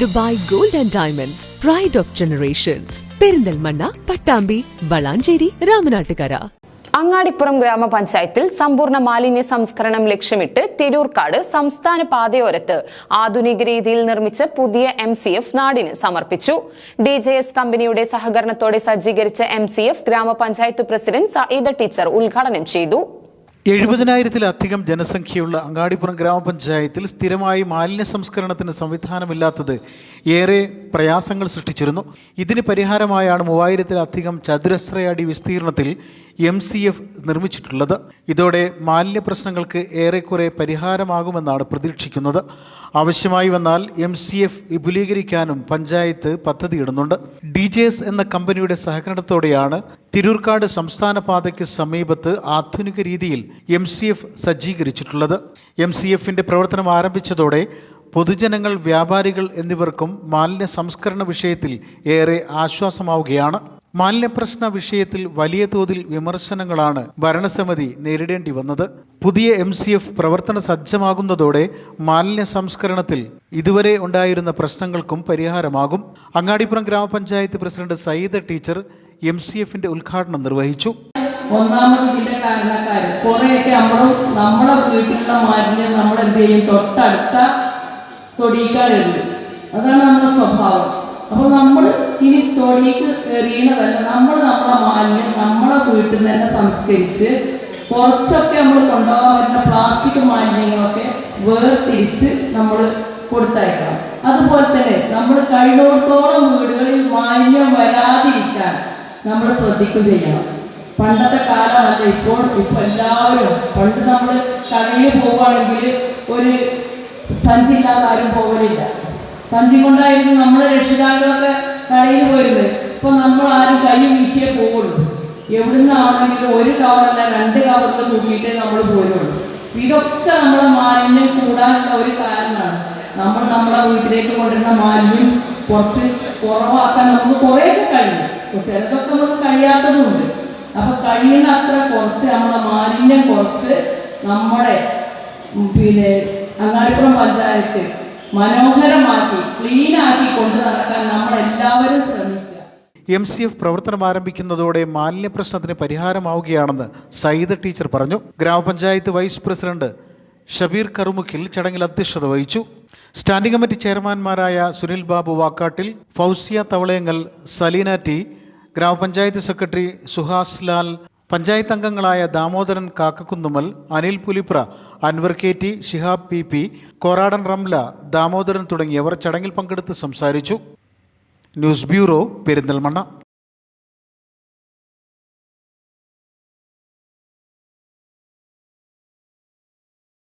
Dubai gold and diamonds pride of generations Perinthalmanna Pattambi Valanchery Ramanattukara. Angadipuram ഗ്രാമപഞ്ചായത്തിൽ സമ്പൂർണ മാലിന്യ സംസ്കരണം ലക്ഷ്യമിട്ട് തിരൂർക്കാട് സംസ്ഥാന പാതയോരത്ത് ആധുനിക രീതിയിൽ നിർമ്മിച്ച പുതിയ എം സി എഫ് നാടിന് സമർപ്പിച്ചു. ഡി ജെ എസ് കമ്പനിയുടെ സഹകരണത്തോടെ സജ്ജീകരിച്ച എം സി എഫ് ഗ്രാമപഞ്ചായത്ത് പ്രസിഡന്റ് സഈദ ടീച്ചർ ഉദ്ഘാടനം ചെയ്തു. എഴുപതിനായിരത്തിലധികം ജനസംഖ്യയുള്ള അങ്ങാടിപ്പുറം ഗ്രാമപഞ്ചായത്തിൽ സ്ഥിരമായി മാലിന്യ സംസ്കരണത്തിന് സംവിധാനമില്ലാത്തത് ഏറെ പ്രയാസങ്ങൾ സൃഷ്ടിച്ചിരുന്നു. ഇതിന് പരിഹാരമായാണ് മൂവായിരത്തിലധികം ചതുരശ്രയടി വിസ്തീർണത്തിൽ എം സി എഫ് നിർമ്മിച്ചിട്ടുള്ളത്. ഇതോടെ മാലിന്യ പ്രശ്നങ്ങൾക്ക് ഏറെക്കുറെ പരിഹാരമാകുമെന്നാണ് പ്രതീക്ഷിക്കുന്നത്. ആവശ്യമായി വന്നാൽ എം സി എഫ് വിപുലീകരിക്കാനും പഞ്ചായത്ത് പദ്ധതിയിടുന്നുണ്ട്. ഡി ജെ എസ് എന്ന കമ്പനിയുടെ സഹകരണത്തോടെയാണ് തിരൂർക്കാട് സംസ്ഥാന പാതയ്ക്ക് സമീപത്ത് ആധുനിക രീതിയിൽ എം സി എഫ് സജ്ജീകരിച്ചിട്ടുള്ളത്. എം സി എഫിന്റെ പ്രവർത്തനം ആരംഭിച്ചതോടെ പൊതുജനങ്ങൾ വ്യാപാരികൾ എന്നിവർക്കും മാലിന്യ സംസ്കരണ വിഷയത്തിൽ ഏറെ ആശ്വാസമാവുകയാണ്. മാലിന്യപ്രശ്ന വിഷയത്തിൽ വലിയ തോതിൽ വിമർശനങ്ങളാണ് ഭരണസമിതി നേരിടേണ്ടി വന്നത്. പുതിയ എം സി എഫ് പ്രവർത്തന സജ്ജമാകുന്നതോടെ മാലിന്യ സംസ്കരണത്തിൽ ഇതുവരെ ഉണ്ടായിരുന്ന പ്രശ്നങ്ങൾക്കും പരിഹാരമാകും. അങ്ങാടിപ്പുറം ഗ്രാമപഞ്ചായത്ത് president Sayyida teacher M C എഫിന്റെ ഉദ്ഘാടനം നിർവഹിച്ചു. ഒന്നാമത് ഇതിന്റെ കാരണക്കാർ കുറെയൊക്കെ നമ്മൾ നമ്മളെ വീട്ടിലുള്ള മാലിന്യം നമ്മൾ എന്ത് ചെയ്യും? തൊട്ടടുത്ത തൊടിയിക്കാറുണ്ട് അതാണ് നമ്മുടെ സ്വഭാവം. അപ്പോൾ നമ്മൾ ഇനി തൊടിക്ക് എറിയണതല്ല. നമ്മൾ നമ്മളെ മാലിന്യം നമ്മളെ വീട്ടിൽ നിന്ന് തന്നെ സംസ്കരിച്ച് കുറച്ചൊക്കെ നമ്മൾ കൊണ്ടുപോകാൻ പറ്റുന്ന പ്ലാസ്റ്റിക് മാലിന്യങ്ങളൊക്കെ വേർതിരിച്ച് നമ്മൾ കൊടുത്തയക്കണം. അതുപോലെ തന്നെ നമ്മൾ കഴിഞ്ഞോടത്തോളം വീടുകളിൽ മാലിന്യം നമ്മൾ ശ്രദ്ധിക്കുകയും ചെയ്യണം. പണ്ടത്തെ കാലമല്ല ഇപ്പോൾ ഇപ്പൊ എല്ലാവരും പണ്ട് നമ്മൾ കടയിൽ പോവുകയാണെങ്കിൽ ഒരു സഞ്ചി ഇല്ലാത്ത ആരും പോകലില്ല സഞ്ചി കൊണ്ടായിരുന്നു നമ്മളെ രക്ഷിതാക്കളൊക്കെ കടയിൽ പോയിരുന്നത്. ഇപ്പൊ നമ്മൾ ആരും കൈ വീശിയേ പോവുള്ളൂ. എവിടുന്നാണെങ്കിലും ഒരു കവറല്ല രണ്ട് കവറിൽ തൂക്കിയിട്ടേ നമ്മൾ പോരുള്ളൂ. ഇതൊക്കെ നമ്മുടെ മാലിന്യം കൂടാനുള്ള ഒരു കാരണമാണ്. നമ്മൾ നമ്മുടെ വീട്ടിലേക്ക് കൊണ്ടുവരുന്ന മാലിന്യം കുറച്ച് കുറവാക്കാൻ നമുക്ക് കുറേയൊക്കെ കഴിയും. ചിലതൊക്കെ നമുക്ക് കഴിയാത്തതുമുണ്ട്. അപ്പൊ കഴിയുന്ന അത്ര കുറച്ച് നമ്മുടെ മാലിന്യം കുറച്ച് നമ്മുടെ പിന്നെ അങ്ങാടിപ്പുറം പഞ്ചായത്ത് മനോഹരമാക്കി ക്ലീൻ ആക്കി കൊണ്ട് നടക്കാൻ നമ്മൾ എല്ലാവരും ശ്രമിക്കുക. എം സി എഫ് പ്രവർത്തനം ആരംഭിക്കുന്നതോടെ മാലിന്യ പ്രശ്നത്തിന് പരിഹാരമാവുകയാണെന്ന് സയ്യിദ് ടീച്ചർ പറഞ്ഞു. ഗ്രാമപഞ്ചായത്ത് വൈസ് പ്രസിഡന്റ് ഷബീർ കറുമുക്കിൽ ചടങ്ങിൽ അധ്യക്ഷത വഹിച്ചു. സ്റ്റാൻഡിംഗ് കമ്മിറ്റി ചെയർമാൻമാരായ സുനിൽ ബാബു വാക്കാട്ടിൽ ഫൗസിയ തവളയങ്ങൽ സലീന ടി ഗ്രാമപഞ്ചായത്ത് സെക്രട്ടറി സുഹാസ് ലാൽ പഞ്ചായത്ത് അംഗങ്ങളായ Damodaran Kakkakunnumal Anil Pulipra Anwar K T Shihab P P Koradan Ramla Damodaran തുടങ്ങിയവർ ചടങ്ങിൽ പങ്കെടുത്ത് സംസാരിച്ചു. News bureau Perinthalmanna.